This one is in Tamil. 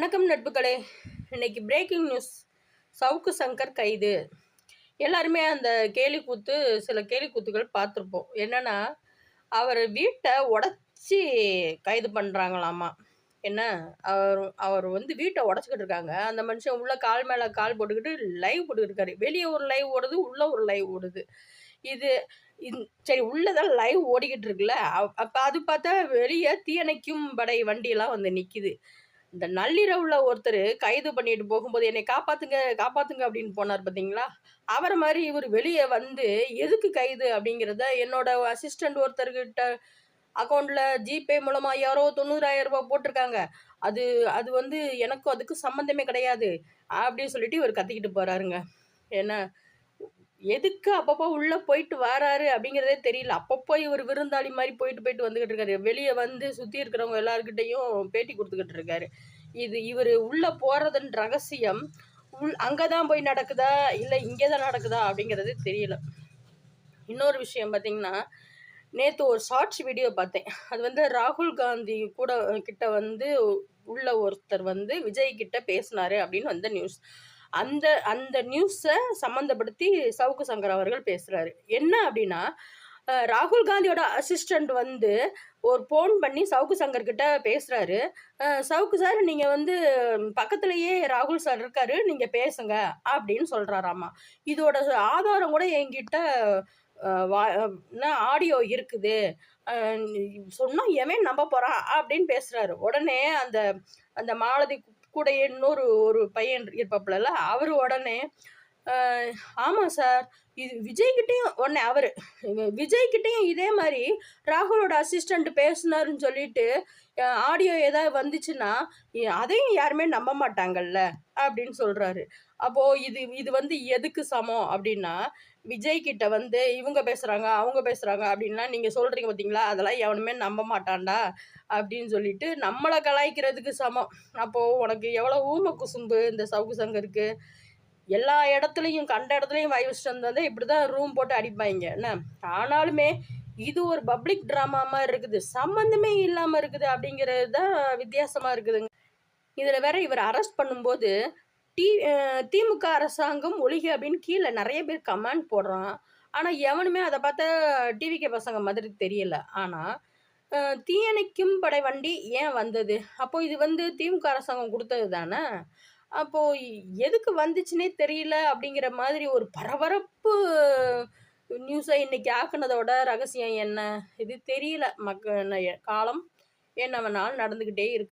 வணக்கம் நட்புகளே. இன்னைக்கு பிரேக்கிங் நியூஸ் சவுக்கு சங்கர் கைது. எல்லாருமே அந்த கேலி கூத்து சில கேலி கூத்துகள் பார்த்துருப்போம். என்னன்னா அவர் வீட்டை உடச்சி கைது பண்ணுறாங்களாமா என்ன? அவர் அவர் வந்து வீட்டை உடச்சிக்கிட்டு இருக்காங்க. அந்த மனுஷன் உள்ளே கால் மேலே கால் போட்டுக்கிட்டு லைவ் போட்டுக்கிட்டு இருக்காரு. வெளியே ஒரு லைவ் ஓடுது உள்ளே ஒரு லைவ் ஓடுது. இது சரி உள்ளதான் லைவ் ஓடிக்கிட்டு இருக்குல்ல. அப்போ அது பார்த்தா வெளியே தீயணைக்கும் படை வண்டியெல்லாம் வந்து நிற்கிது இந்த நள்ளிரவுல ஒருத்தர் கைது பண்ணிட்டு போகும்போது என்னை காப்பாத்துங்க காப்பாத்துங்க அப்படின்னு போனார் பார்த்தீங்களா அவரை மாதிரி இவர் வெளியே வந்து எதுக்கு கைது? அப்படிங்கிறத என்னோட அசிஸ்டண்ட் ஒருத்தர்கிட்ட அக்கௌண்ட்ல ஜிபே மூலமா யாரோ தொண்ணூறாயிரம் ரூபாய் போட்டிருக்காங்க. அது அது வந்து எனக்கும் அதுக்கு சம்மந்தமே கிடையாது அப்படின்னு சொல்லிட்டு இவர் கத்திக்கிட்டு போறாருங்க. என்ன எதுக்கு அப்பப்போ உள்ளே போயிட்டு வராரு அப்படிங்கிறதே தெரியல. அப்பப்போ இவர் விருந்தாளி மாதிரி போயிட்டு போயிட்டு வந்துகிட்டு இருக்காரு. வெளியே வந்து சுற்றி இருக்கிறவங்க எல்லாருக்கிட்டையும் பேட்டி கொடுத்துக்கிட்டு இருக்காரு. இது இவர் உள்ளே போகிறதுன்ற ரகசியம் உள் அங்கே தான் போய் நடக்குதா இல்லை இங்கே தான் நடக்குதா அப்படிங்கிறது தெரியல. இன்னொரு விஷயம் பார்த்தீங்கன்னா நேற்று ஒரு ஷார்ட்ஸ் வீடியோ பார்த்தேன். அது வந்து ராகுல் காந்தி கூட கிட்ட வந்து உள்ள ஒருத்தர் வந்து விஜய் கிட்ட பேசினாரு அப்படின்னு வந்த நியூஸ் அந்த அந்த நியூஸை சம்மந்தப்படுத்தி சவுக்கு சங்கர் அவர்கள் பேசுகிறாரு என்ன அப்படின்னா ராகுல் காந்தியோட அசிஸ்டண்ட் வந்து ஒரு ஃபோன் பண்ணி சவுக்கு சங்கர் கிட்ட பேசுகிறாரு சவுக்கு சார் நீங்கள் வந்து பக்கத்துலேயே ராகுல் சார் இருக்காரு நீங்கள் பேசுங்க அப்படின்னு சொல்கிறாராமா இதோட ஆதாரம் கூட என்கிட்ட ஆடியோ இருக்குது. சொன்னால் எவன் நம்ப போகிறான் அப்படின்னு பேசுகிறாரு உடனே அந்த அந்த மாலதி கூட இன்னொரு ஒரு பையன் இருப்பாப்புலல அவர் உடனே ஆமாம் சார். இது விஜய்கிட்டையும் உடனே அவர். விஜய்கிட்டையும் இதே மாதிரி ராகுலோட அசிஸ்டண்ட் பேசினாருன்னு சொல்லிட்டு ஆடியோ ஏதாவது வந்துச்சுன்னா அதையும் யாருமே நம்ப மாட்டாங்கல்ல அப்படின்னு சொல்கிறாரு அப்போது இது இது வந்து எதுக்கு சமம் அப்படின்னா விஜய்கிட்ட வந்து இவங்க பேசுகிறாங்க அவங்க பேசுகிறாங்க அப்படின்னா நீங்கள் சொல்கிறீங்க பார்த்தீங்களா அதெல்லாம் எவனுமே நம்ப மாட்டான்டா அப்படின்னு சொல்லிட்டு நம்மளை கலாய்க்கிறதுக்கு சமம். அப்போது உனக்கு எவ்வளோ ஊம குசும்பு இந்த சவுக்கு சங்கருக்கு எல்லா இடத்துலையும் கண்ட இடத்துலையும் வாய் வச்சுட்டு இப்படி தான் ரூம் போட்டு அடிப்பாங்க. என்ன? ஆனாலுமே இது ஒரு பப்ளிக் ட்ராமா மாதிரி இருக்குது. சம்மந்தமே இல்லாமல் இருக்குது அப்படிங்கிறது தான் வித்தியாசமாக இருக்குதுங்க. இதில் வேற இவர் அரெஸ்ட் பண்ணும்போது டி திமுக அரசாங்கம் ஒழிக அப்படின்னு கீழே நிறைய பேர் கமெண்ட் போடுறான். ஆனால் எவனுமே அதை பார்த்தா டிவிகே பசங்க மாதிரி தெரியல. ஆனால் தீயணைக்கும் படை வண்டி ஏன் வந்தது? அப்போ இது வந்து திமுக அரசாங்கம் கொடுத்தது தானே? அப்போ எதுக்கு வந்துச்சுன்னே தெரியல அப்படிங்கிற மாதிரி ஒரு பரபரப்பு நியூஸை இன்னைக்கு ஆக்குனதோட ரகசியம் என்ன? இது தெரியல. மக்க காலம் என்ன வேணாலும் நடந்துக்கிட்டே இருக்கு.